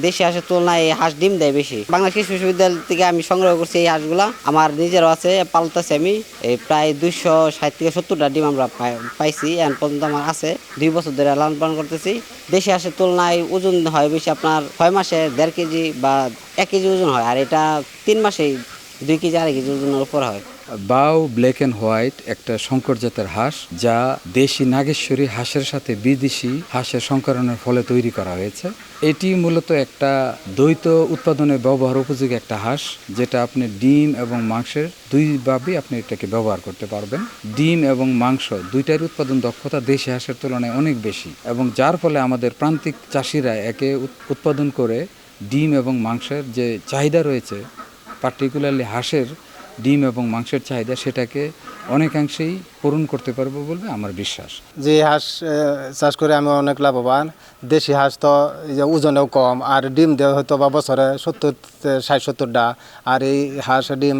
দেশি হাঁসের তুলনায় এই হাঁস ডিম দেয় বেশি। বাংলা কৃষি বিশ্ববিদ্যালয় থেকে আমি সংগ্রহ করছি এই হাঁসগুলা। আমার নিজেরও আছে, পালতাছি আমি। এই প্রায় দুইশো ষাট থেকে সত্তরটা ডিম আমরা পাই- পাইছি। এখন পর্যন্ত আমার আছে। দুই বছর ধরে লালন পালন করতেছি। দেশি হাঁসের তুলনায় ওজন হয় বেশি আপনার ছয় মাসে দেড় কেজি বা এক কেজি ওজন হয়। আর এটা তিন মাসেই দুই কেজি, আড়াই কেজি ওজনের উপর হয়। বাউ ব্ল্যাক অ্যান্ড হোয়াইট একটা শঙ্কর জাতের হাঁস, যা দেশি নাগেশ্বরী হাঁসের সাথে বিদেশি হাঁসের সংকরণের ফলে তৈরি করা হয়েছে। এটি মূলত একটা দ্বৈত উৎপাদনে ব্যবহার উপযোগী একটা হাঁস, যেটা আপনি ডিম এবং মাংসের দুইভাবেই আপনি এটাকে ব্যবহার করতে পারবেন। ডিম এবং মাংস দুইটার উৎপাদন দক্ষতা দেশি হাঁসের তুলনায় অনেক বেশি এবং যার ফলে আমাদের প্রান্তিক চাষিরা একে উৎ- উৎপাদন করে ডিম এবং মাংসের যে চাহিদা রয়েছে পার্টিকুলারলি হাঁসের ডিম এবং মাংসের চাহিদা সেটাকে অনেকাংশেই পূরণ করতে পারব বলে আমার বিশ্বাস। যে হাঁস চাষ করে আমি অনেক লাভবান। দেশি হাঁস তো ওজনেও কম, আর ডিম দেয় হয়তো বা বছরে সত্তর ষাট সত্তরটা, আর এই হাঁস ডিম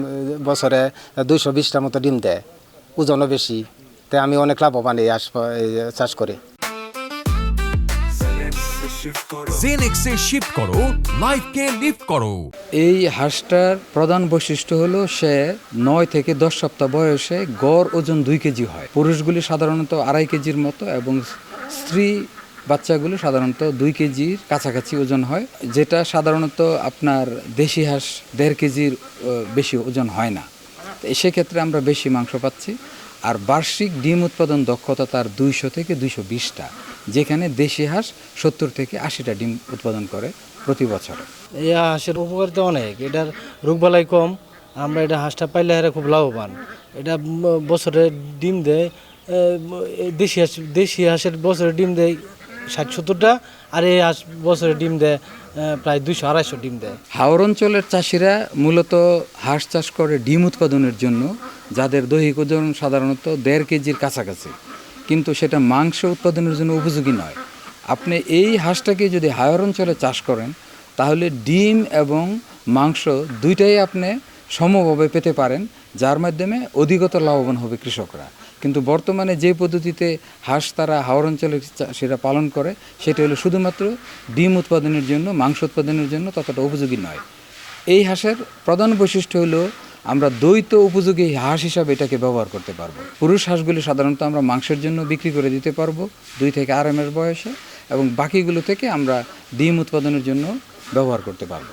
বছরে দুইশো বিশটা মতো ডিম দেয়। ওজনও বেশি। তাই আমি অনেক লাভবান এই হাঁস চাষ করে। জেনেক্সে শিফট করো লাইফকে লিফট করো এই হাঁসটার প্রধান বৈশিষ্ট্য হলো সে নয় থেকে দশ সপ্তাহ বয়সে গড় ওজন দুই কেজি হয়। পুরুষগুলি সাধারণত আড়াই কেজির মতো এবং স্ত্রী বাচ্চাগুলো সাধারণত দুই কেজির কাছাকাছি ওজন হয় যেটা সাধারণত আপনার দেশি হাঁস দেড় কেজির বেশি ওজন হয় না। সেক্ষেত্রে আমরা বেশি মাংস পাচ্ছি আর বার্ষিক ডিম উৎপাদন দক্ষতা তার দুইশো থেকে দুইশো বিশটা। যেখানে দেশি হাঁস সত্তর থেকে আশিটা ডিম উৎপাদন করে প্রতি বছর। এই হাঁসের উপকারিতা অনেক। এটার রোগবালাই কম। আমরা এটা হাঁসটা পাইলে এরা খুব লাভবান। এটা বছরে ডিম দেয় দেশি হাঁস দেশি হাঁসের বছরে ডিম দেয় ষাট সত্তরটা আর এই হাঁস বছরে ডিম দেয় প্রায় দুইশো আড়াইশো ডিম দেয়। হাওর অঞ্চলের চাষিরা মূলত হাঁস চাষ করে ডিম উৎপাদনের জন্য যাদের দৈহিক ওজন সাধারণত দেড় কেজির কাছাকাছি। কিন্তু সেটা মাংস উৎপাদনের জন্য উপযোগী নয়। আপনি এই হাঁসটাকে যদি হাওর অঞ্চলে চাষ করেন, তাহলে ডিম এবং মাংস দুইটাই আপনি সমভাবে পেতে পারেন, যার মাধ্যমে অধিকতর লাভবান হবে কৃষকরা। কিন্তু বর্তমানে যে পদ্ধতিতে হাঁস তারা হাওর অঞ্চলের সেটা পালন করে, সেটা হলো শুধুমাত্র ডিম উৎপাদনের জন্য, মাংস উৎপাদনের জন্য ততটা উপযোগী নয়। এই হাঁসের প্রধান বৈশিষ্ট্য হলো আমরা দ্বৈত উপযোগী হাঁস হিসাবে এটাকে ব্যবহার করতে পারব। পুরুষ হাঁসগুলি সাধারণত আমরা মাংসের জন্য বিক্রি করে দিতে পারব দুই থেকে আড়াই মাস বয়সে এবং বাকিগুলো থেকে আমরা ডিম উৎপাদনের জন্য ব্যবহার করতে পারব।